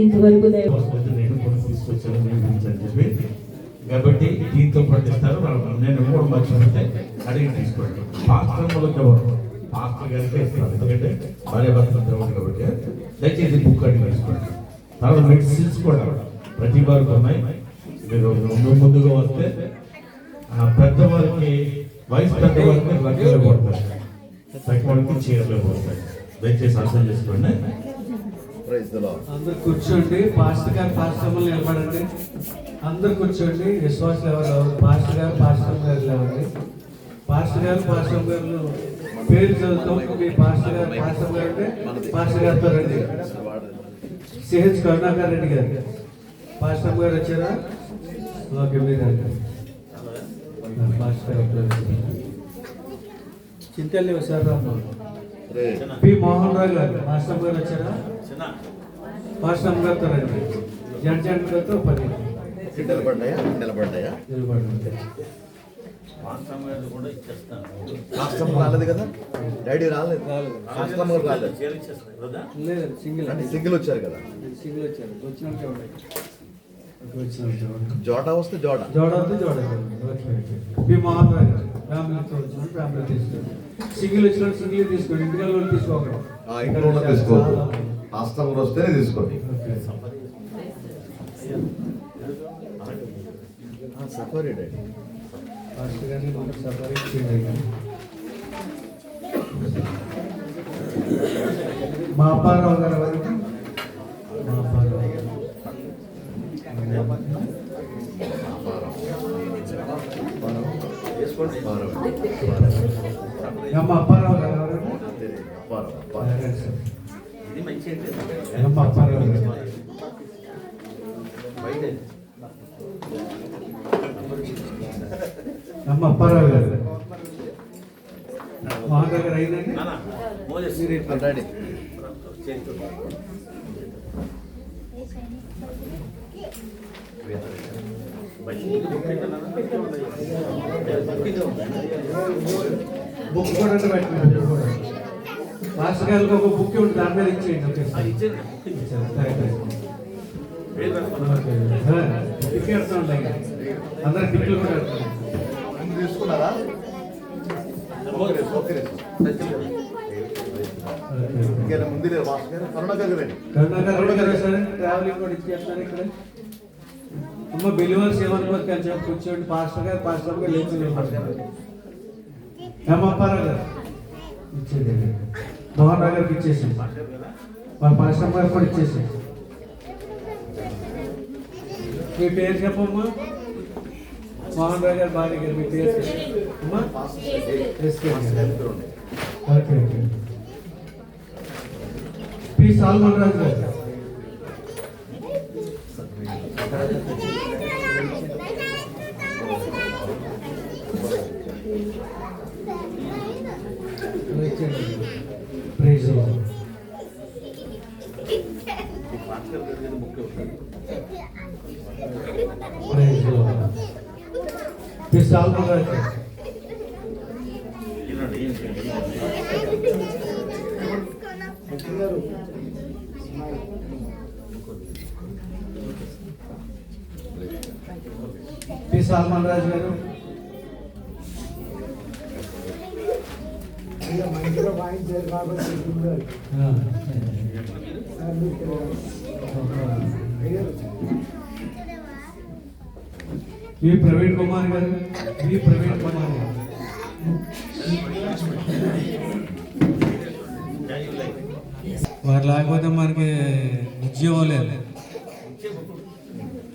ఇంతవరకు కాబట్టి దీంతో పండిస్తారు నేను కూడా మర్చిపోతే అడిగి తీసుకోండి. పాస్టర్లకు ఎవరు? పాస్టర్ గారికి ఇస్తారు. ఎందుకంటే భార్య భర్త దేవుడు కాబట్టి. దయచేసి బుక్ అడిగి తీసుకోండి. తర్వాత మెడిసిన్స్ కూడా ప్రతి వారికి ఉన్నాయి. మీరు ముందు ముందుగా వస్తే పెద్దవారికి వయసు పెద్దవారికి లగ్గలు పడతాయి తక్కువకి చీరలు పడతాయి దయచేసి అర్థం చేసుకోండి. ప్రైజ్ ద లార్డ్ అందరు కూర్చోండి. పాస్టర్ గారు పాస్టర్ నిలబడండి. అందరు కూర్చోండి. విశ్వాసులు ఎవరు పాస్టర్ గారు పాస్టర్ గారు లేవండి. పాస్టర్ గారు పాస్టర్ గారు పేరు చదువుతాం. మీ పాస్టర్ గారు పాస్టర్ గారు అంటే పాస్టర్ గారితో రండి. సిహెచ్ కరుణాకర్ రెడ్డి గారు. పాస్టర్ గారు వచ్చారా? ఓకే మీరు రండి. పాస్టర్ గారు చింతల్లి వచ్చారు రామ్మ రే పి మోహన్ రావు గారు మాస్టర్ గారు వచ్చారా? మాస్టర్ గారితో రండి జడ్ జడ్ గారితో పది నిలబడ్డాయా నిలబడ్డాయా నిలబడండి రాష్ట్రం రాలేదు కదా? డాడీ రాలేదు. రాష్ట్రం కూడా రాలేదు. లేదు సింగిల్ అంటే సింగిల్ వచ్చారు కదా? సింగిల్ వచ్చారు. వస్తే పి మోహన్ రావు గారు ఫ్యామిలీతో వచ్చిన ఫ్యామిలీ తీసుకోండి సింగిల్ వచ్చినట్టు సింగిల్ తీసుకోండి ఇంటికి తీసుకోకండి ఆ, ఇంట్లో ఉన్న కూడా వస్తేనే తీసుకోండి. మా అప్పారావు గారు ఎవరు మా అప్పారావు అప్పారావు గారు ఎవరు అప్పారం, అప్పారం. ఎమ్మ అప్పారావు గారు ఎమ్మ అప్పారావు గారు మా దగ్గర అయిందండి మీరు ఆ, మాస్టర్ గారికి ఒక బుక్ ఉంటుంది దాని మీద ఇచ్చేయండి. ఓకే. పెడతా ఉంటాయి. అందరు టిక్లు కూడా తీసుకున్నారా? Okay okay. ఇంకా ముందు లేదు మాస్టర్ గారు. కరుణాకర్ గారండి కరుణాకర్ గారు సార్ ట్రావెలింగ్ కూడా ఇచ్చేస్తారు ఇక్కడ. అమ్మ బిలివర్స్ ఏమనుకోవచ్చు అని చెప్పి కూర్చోండి. పాస్టర్ గారు పాస్టర్ గారు లేచి నిలబడతారు. హేమప్పారావు గారు. ఇచ్చేది మోహన్ రావు గారికి ఇచ్చేసింది వాళ్ళ పాస్టర్ గారు కూడా ఇచ్చేసింది మీ పేరు చెప్పమ్మా. మోహన్ రావు గారు భార్య గారు మీ పేరు చెప్పండి. అమ్మా. SK garu. Okay okay. P. Salmon Raju garu. Prize P Salmon Raju garu P Salman Raju V Praveen Kumar garu V Praveen Kumar గారు. వారు లేకపోతే మనకి ఉద్యోగం లేదు.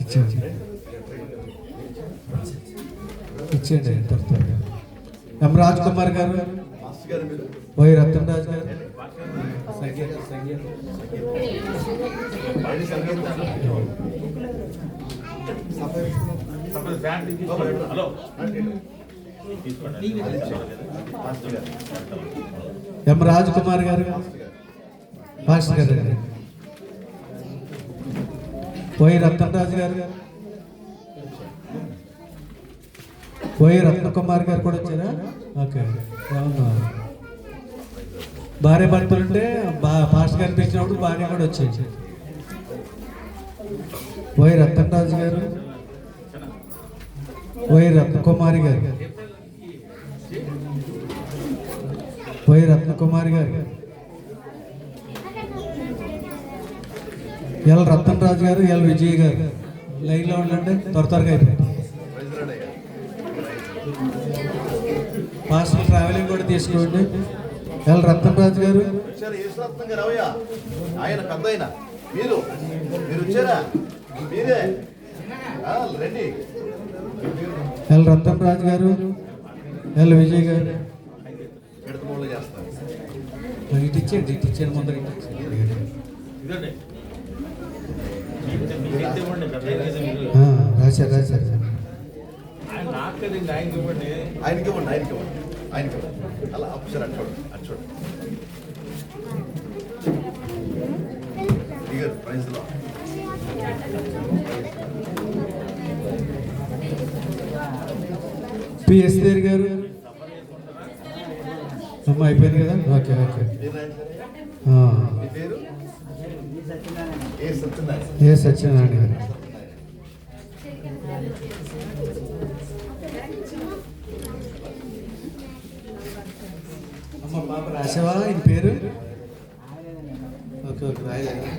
ఇచ్చేయండి. ఇచ్చేయండి త్వరగా. ఎం రాజ్ కుమార్ గారు? మాస్టర్ గారు మీరు. వై రతన్ రాజ్ గారు? హలో ఎం రాజ్ కుమార్ గారు? మాస్టర్ గారు. పోయి రతన్ రాజు గారు. పోయి రత్నకుమార్ గారు కూడా వచ్చారా? ఓకే. అవునా భార్య భర్తలు ఉంటే బా పాస్టర్ గారు పిలిచినప్పుడు భార్య కూడా వచ్చేది వై రతన్ గారు. వై రత్నకుమారి గారు. వై రత్నకుమారి గారు. ఎల్ రతన్ రాజు గారు ఎల్ విజయ్ గారు. లైన్లో ఉండండి త్వర త్వరగా అయిపోయింది. పాస్టర్ ట్రావెలింగ్ కూడా తీసుకోండి ఎల్ రతన్ రాజు గారు. ఆయన పెద్ద ఆయన మీరు మీరు వచ్చారా? మీరే. రండి. ఎల్ రతన్ రాజు గారు. ఎల్ విజయ్ గారు. ఇటు ఇచ్చేయండి ఇటు ఇచ్చేయండి ముందర ఇటు ఆయన ఇవ్వండి. ఆయనకి ఇవ్వండి ఆయనకి ఇవ్వండి. ఆయనకి ఇవ్వండి. అలా ఒకసారి అటు చూడండి పిఎస్ దేర్ గారు. అమ్మ అయిపోయింది కదా? Okay okay. ఏ సత్యనారాయణ గారు అమ్మ పాప రాసావా ఈయన పేరు ఓకే ఓకే రాయలేదా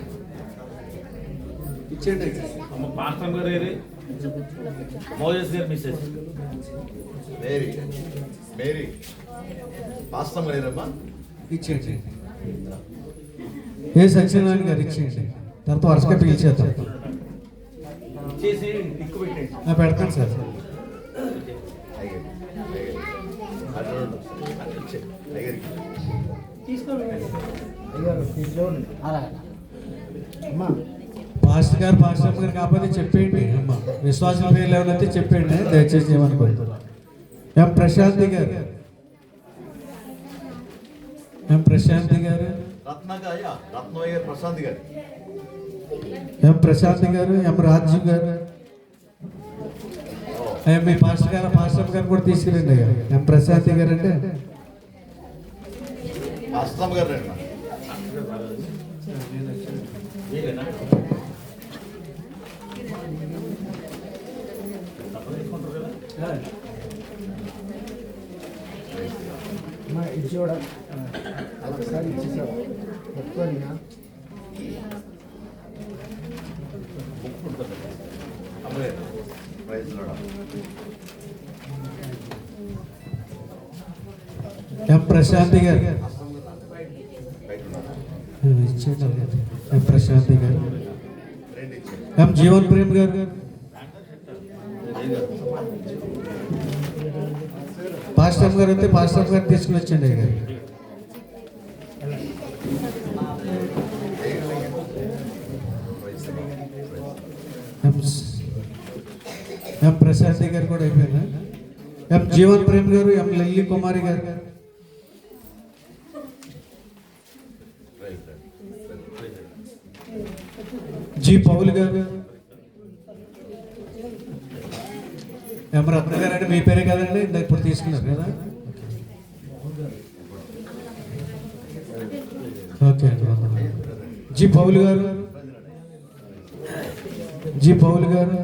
ఇచ్చేయండి అమ్మ పాస్టర్ గారు ఏరి మోజస్ గారు మిస్సెస్ మేరీ మేరీ పాస్తం లేరమ్మా ఇచ్చేయండి. ఏ సత్యనారాయణ గారు ఇచ్చేయండి. తర్వాత వరుసగా పిలిచేద్దాం. పెడతాను సార్. టైగర్ టైగర్ అటు చూడండి. అటు వచ్చే టైగర్కి పాస్టర్ గారు పాస్టర్ గారు కాకపోతే చెప్పేయండి. అమ్మ విశ్వాసం పేర్లు ఏమైనా చెప్పండి దయచేసి ఏమనుకోండి ఎం ప్రశాంతి గారు? ఎం ప్రశాంతి గారు? రత్నగాయ రత్నయ్య గారు ప్రశాంత్ గారు. ఎం ప్రశాంతి గారు? ఎం రాజు గారు? ఏ, మీ పాస్టర్ గారు పాస్టర్ గారు కూడా తీసుకురండి అయ్యా. ఎం ప్రశాంతి గారు అంటే? పాస్తం గారు ఇది చూడ ఒకసారి ఇచ్చేసావు లోడా ఎం ప్రశాంతి గారు ఎం ప్రశాంతి గారు? రండి ఇచ్చేయండి. ఎం జీవన్ ప్రేమ్ గారు పాస్టర్ గారు అయితే పాస్టర్ గారు తీసుకుని వచ్చండి అయ్య గారు ప్రైజ్ లోడా. ఎం ఎం ప్రశాంతి గారు కూడా అయిపోయినా ఎం జీవన్ ప్రేమ్ గారు ఎం లల్లి కుమారి గారు ప్రైజ్ లోడా. Prize Lodha. G Paul garu. M Ratna గారు అంటే మీ పేరే కదండి? ఇందాక ఇప్పుడు తీసుకున్నారు కదా? ఓకే అండి జి పౌల్ గారు. జి పౌల్ గారు.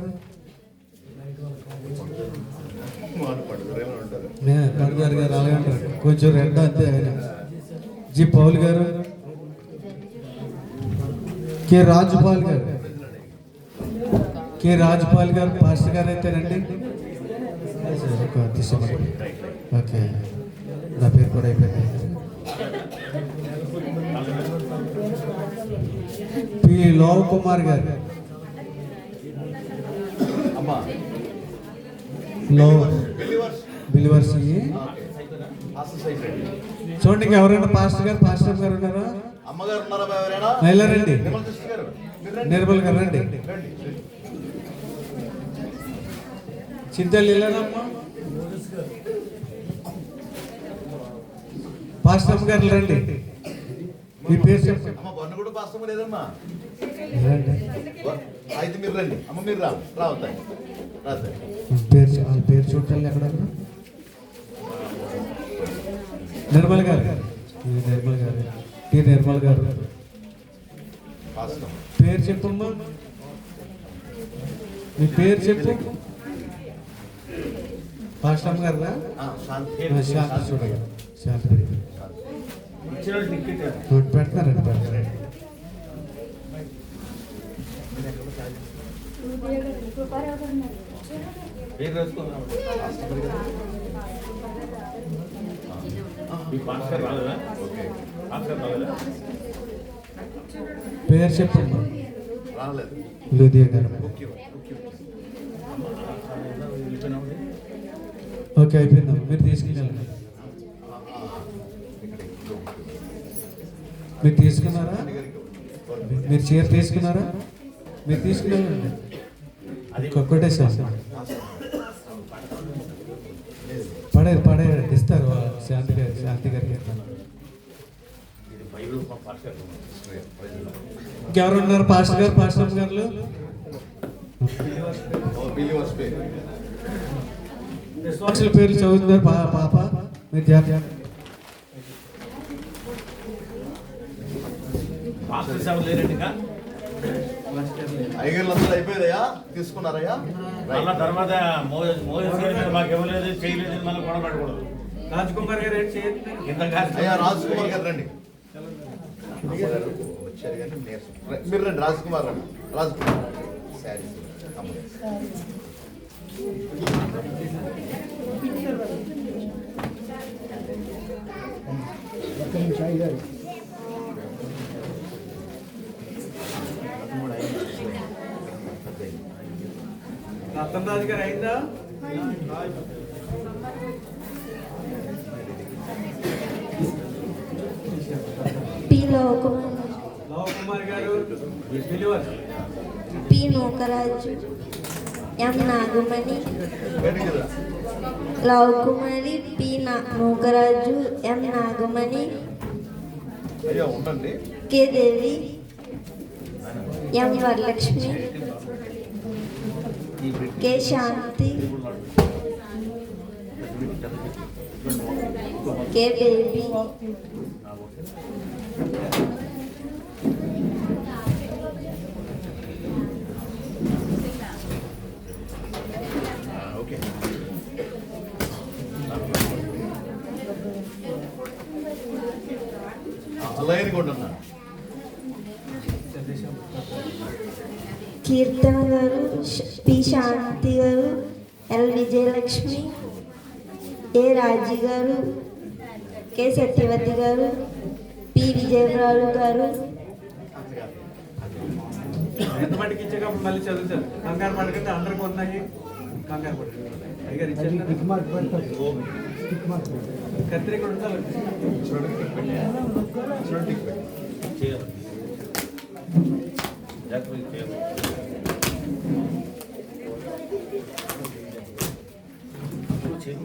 మాట గారు అలాగే అంటారు కొంచెం రెడ్ అంతే ఆయన. జి పౌల్ గారు. కె రాజుపాల్ గారు. కె రాజుపాల్ గారు పాస్టర్ గారు అయితేనండి. ఓకే. నా పేరు కూడా అయిపోయింది. పి లోవ్ కుమార్ గారు. అమ్మా లో బిలీవర్స్ చూడండి ఇంకా ఎవరైనా పాస్టర్ గారు పాస్టర్ గారు ఉన్నారా? అమ్మగారు ఉన్నారా వెళ్ళరండి నిర్మల్ గారు రండి రండి రండి. చింతలు వెళ్ళారమ్మా పాస్టర్ గారు రండి. మీ పేరు చెప్పండి. కూడా లేదమ్మా. అయితే మీరు రండి. అమ్మ మీరు రా. రావద్దాయి పేరు పేరు చూడాలి ఎక్కడ? నిర్మల్ గారు. నిర్మల్ గారు. టి నిర్మల్ గారు. పేరు చెప్పమ్మా. మీ పేరు చెప్పు. పాస్టమ్ గారా ఆ, శాంతి శాంతి చూడగా శాంతి పెడతారండి పెడతారండి పేరు పాస్టర్ రాలేదా ఓకే పాస్టర్ రాలేదా పేరు చెప్పమ్మా రాలేదు లూదియా గారు ఓకే అయిపోయిందా మీరు తీసుకెళ్ళండి. మీరు తీసుకున్నారా? మీరు చీర తీసుకున్నారా? మీరు తీసుకెళ్ళండి అది ఒక్కటే సార్. పడేది పడే ఇస్తారు శాంతి గారి శాంతి గారికి ఇస్తాను. ఉన్నారు? పాస్టర్ గారు పాస్టర్ గారు బిలీవర్స్ పే విశ్వాసుల పేర్లు చదువుతున్నారు పాప. మీరు జాగ్రత్త. పాస్టర్ సేవ లేరండి ఇంకా ఐగర్లు అందరూ అయిపోయారయ్యా తీసుకున్నారయ్యా? మళ్ళా తర్వాత మాకు ఇవ్వలేదు చేయలేదు మనం గొడవ పెట్టకూడదు రాజ్ కుమార్ గారు ఏం చేయండి ఇంత కాదు. అయ్యా రాజ్ కుమార్ గారు రండి. మీరు రండి. రాజ్ కుమార్ రండి. రాజ్ కుమార్ శారీ అమ్మగారు. ఒక్క నిమిషం అయ్యారు రతన్ రాజు గారు అయిందా P లోకమాన్ Lav Kumar garu. Believer P Nookaraju M Nagamani బయటికి రా. Lav Kumari P Nookaraju M Nagamani K. Devi M Varalakshmi K. Shanti K. Baby okay Keerthana garu P. Shanti గారు ఎల్. విజయలక్ష్మి ఏ. రాజీ గారు కె. సత్యవతి గారు పి. విజయరావు గారు. ఎంత మటుకు ఇచ్చాక మళ్ళీ చదువుతారు. కంగారు పడకండి అందరికి ఉన్నాయి. కంగారు పడకండి. 그때 그런다고 했지. 저렇게 빨리. 저렇게 빨리. 제가. 야, 그게 제가. 뭐 제가.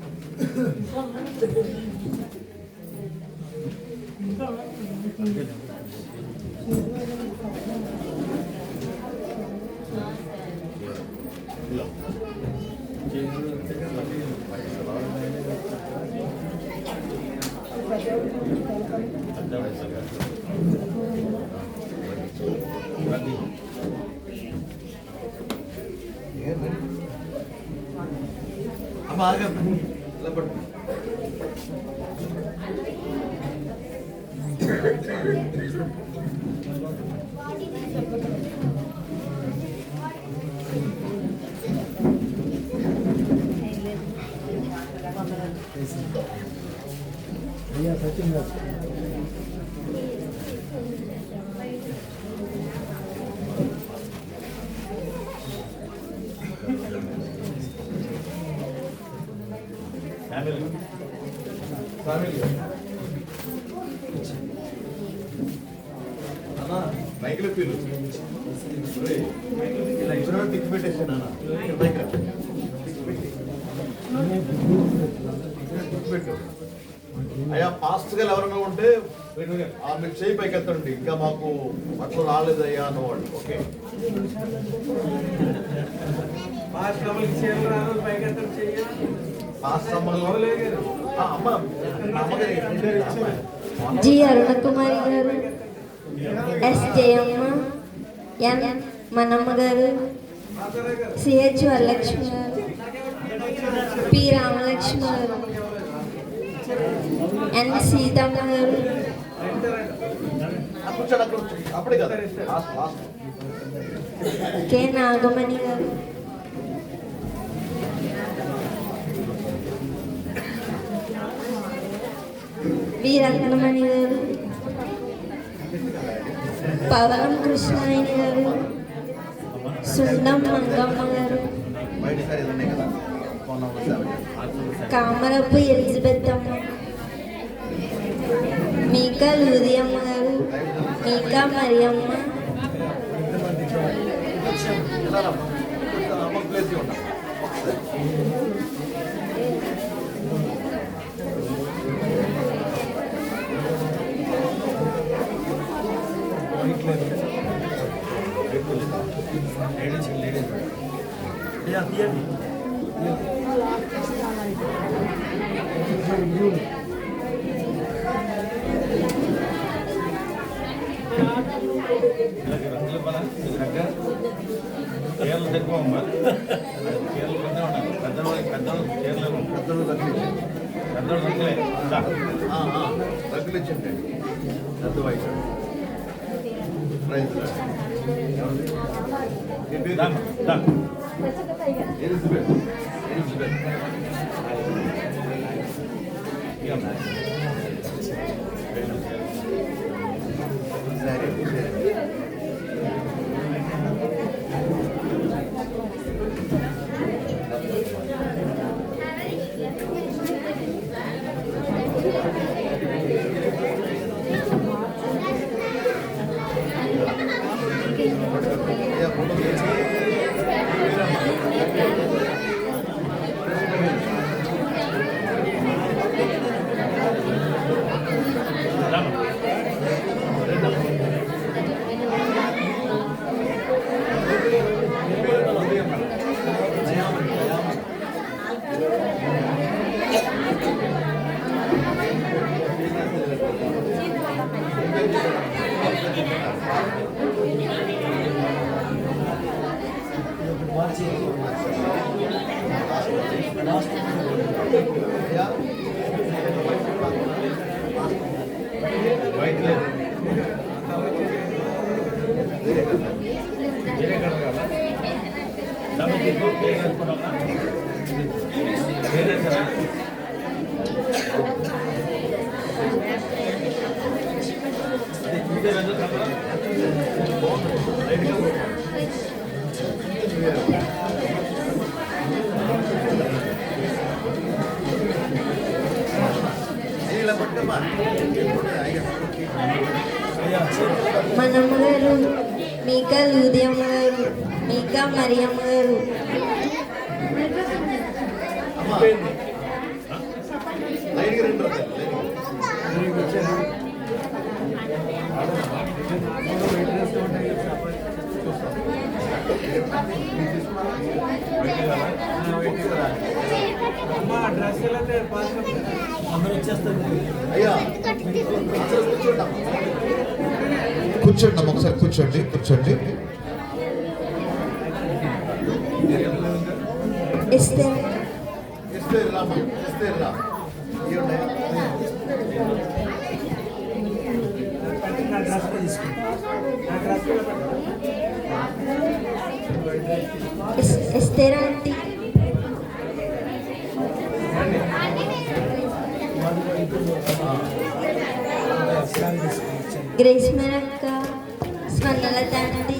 అయ్యా సత్యం గారు ఫ్యామిలీ ఫ్యామిలీ అన్నా మైకిల్ పీలు ఒరేయ్, ఇలా ఇద్దరు టిక్ పెట్టేసాను అయ్యా ఫాస్ట్గా ఎవరైనా ఉంటే ఆ మీరు చేయి పైకి ఎత్తండి. ఇంకా మాకు అట్లా రాలేదయ్యా అన్నవాళ్ళు. ఓకే. పైకి ఫాస్ట్ కదా? ఆ, అమ్మ. జి అరుణకుమారి గారు. ఎస్ జయమ్మ ఎన్ మనమ్మ గారు సిహెచ్ వరలక్ష్మి గారు పి రామలక్ష్మి గారు ఎన్ సీతమ్మ గారు ఆ, కూర్చోండి అక్కడ కూర్చోండి. అప్పుడే కదా లాస్ట్ లాస్ట్ కె నాగమణి గారు వి రత్నమణి గారు పవనం కృష్ణాయని గారు సుండం మంగమ్మ గారు కామరపు ఎలిజబెత్ అమ్మ మీకా లూదియమ్మ గారు మీకా మరియమ్మ. ఇలా లేడీస్ లేడీస్ ప్లేస్ ఉన్నా చీరలు తక్కువమ్మా చీరలు పెద్ద ఉన్నారు పెద్దలు పెద్దలు చీరలు పెద్దలు తగ్గించండి పెద్దలు తక్కువే తగ్గించండి పెద్ద వయసు. ఎలిజబెత్ ఎలిజబెత్ సరే. కూర్చోండి అమ్మ ఒకసారి కూర్చోండి కూర్చోండి. ఇస్తే గ్రేస్ మేనక్క స్వర్ణలత ఆంటీ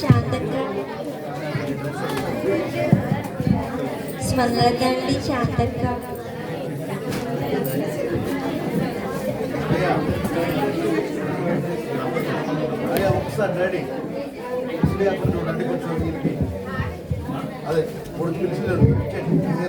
శాంతక్క. స్వర్ణలత ఆంటీ శాంతక్క ఒకసారి రెడీ. పిలిచి చూడండి కొంచెం. అదే మూడు పిలిచిలేడు ఇచ్చేయండి అలా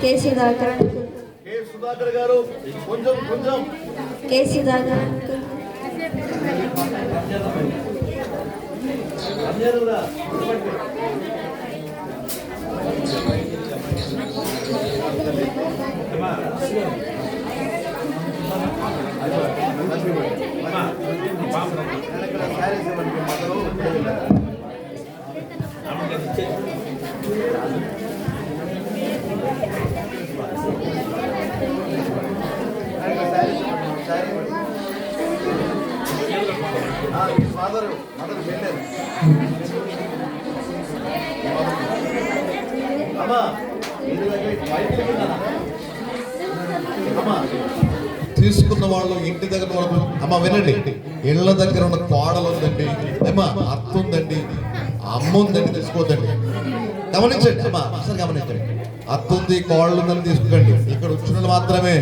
కె సుధాకర్ కే సుధాకర్ గారు కొంచెం కొంచెం. కె సుధాకర్ ఇవ్వండి మదరు శారీ వెళ్ళారు అమ్మా తీసుకున్న వాళ్ళు ఇంటి దగ్గర అమ్మ వినండి. ఇళ్ళ దగ్గర ఉన్న కోడలు ఉందండి ఏమా అత్త ఉందండి అమ్మ ఉందండి తీసుకోవద్దండి గమనించండి అమ్మా అసలు గమనించండి. అత్త ఉంది కోళ్ళు ఉందని తీసుకోండి ఇక్కడ వచ్చిన మాత్రమే.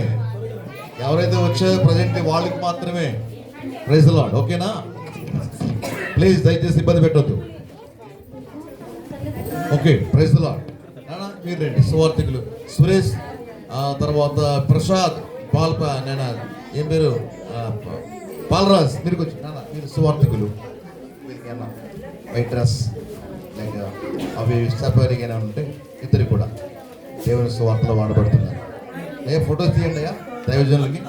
ఎవరైతే వచ్చారో ప్రజెంట్ వాళ్ళకి మాత్రమే. ప్రైజ్ లాడ్ ఓకేనా? ప్లీజ్ దయచేసి ఇబ్బంది పెట్టొద్దు. ఓకే ప్రైజ్ లాడ్ మీరు రండి. సువార్థికులు. సురేష్ తర్వాత ప్రసాద్ పాల్ నేను ఏం పేరు? పాలరాజ్ మీరు కొంచెం మీరు సువార్థికులు. ఏమన్నా వైట్ డ్రెస్ లేక అవి సపరేట్గా ఏమైనా ఉంటే ఇద్దరు కూడా దేవుని సువార్తలో వాడబడుతున్నారు. ఏ ఫోటోస్ తీయండి అయ్యా దైవజనులకి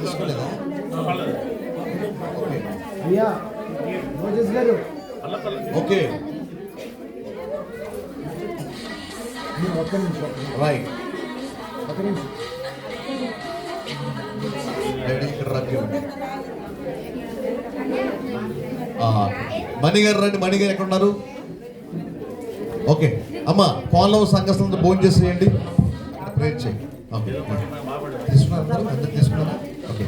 తీసుకోలేదా? ఓకే. రైట్. మణిగారు రండి మణిగారు రండి గారు ఎక్కడ ఉన్నారు ఓకే అమ్మ ఫోన్లో సంఘస్థంతో భోజనం చేసేయండి ప్రేర్ చేయండి ఓకే తీసుకున్నారు? అందరు తీసుకున్నారా? ఓకే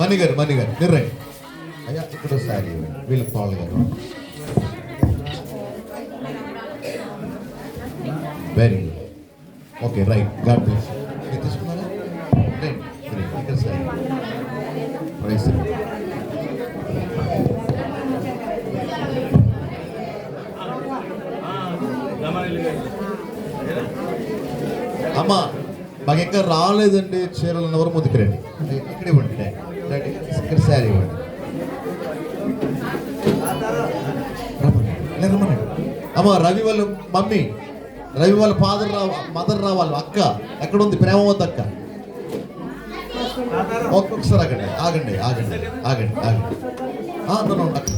మణిగారు గారు మణి గారు మీరు రండి అయ్యా ఇక్కడ సారీ. వీళ్ళకి Paul garu. Very good okay right God bless మీరు తీసుకున్నారా రండి రండి. ఇక్కడ సారీ ప్రైస్ అమ్మ మాకు ఇంకా రాలేదండి చీరలు ఎవరు ముందుకు రండి ఇక్కడ ఇవ్వండి రండి ఇక్కడ శారీ ఇవ్వండి. అమ్మ రవి వాళ్ళ మమ్మీ రవి వాళ్ళ ఫాదర్ రా మదర్ రావాలి అక్క. ఎక్కడ ఉంది ప్రేమవద్ద అక్క? ఒక్కొక్కసారి ఆగండి ఆగండి ఆగండి ఆగండి ఆగండి. ఆ, నన్ను అక్క.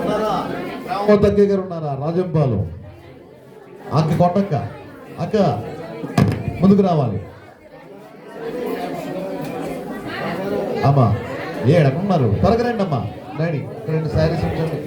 ఉన్నారా? రామవద్ద అక్కయ్య గారు ఉన్నారా? రాజంపాలు. అక్క కొట్టక్క. అక్క ముందుకు రావాలి. అమ్మా ఏడకున్నారు త్వరగా రండి అమ్మా డాడీ ఇక్కడ రెండు శారీస్ ఉంచండి.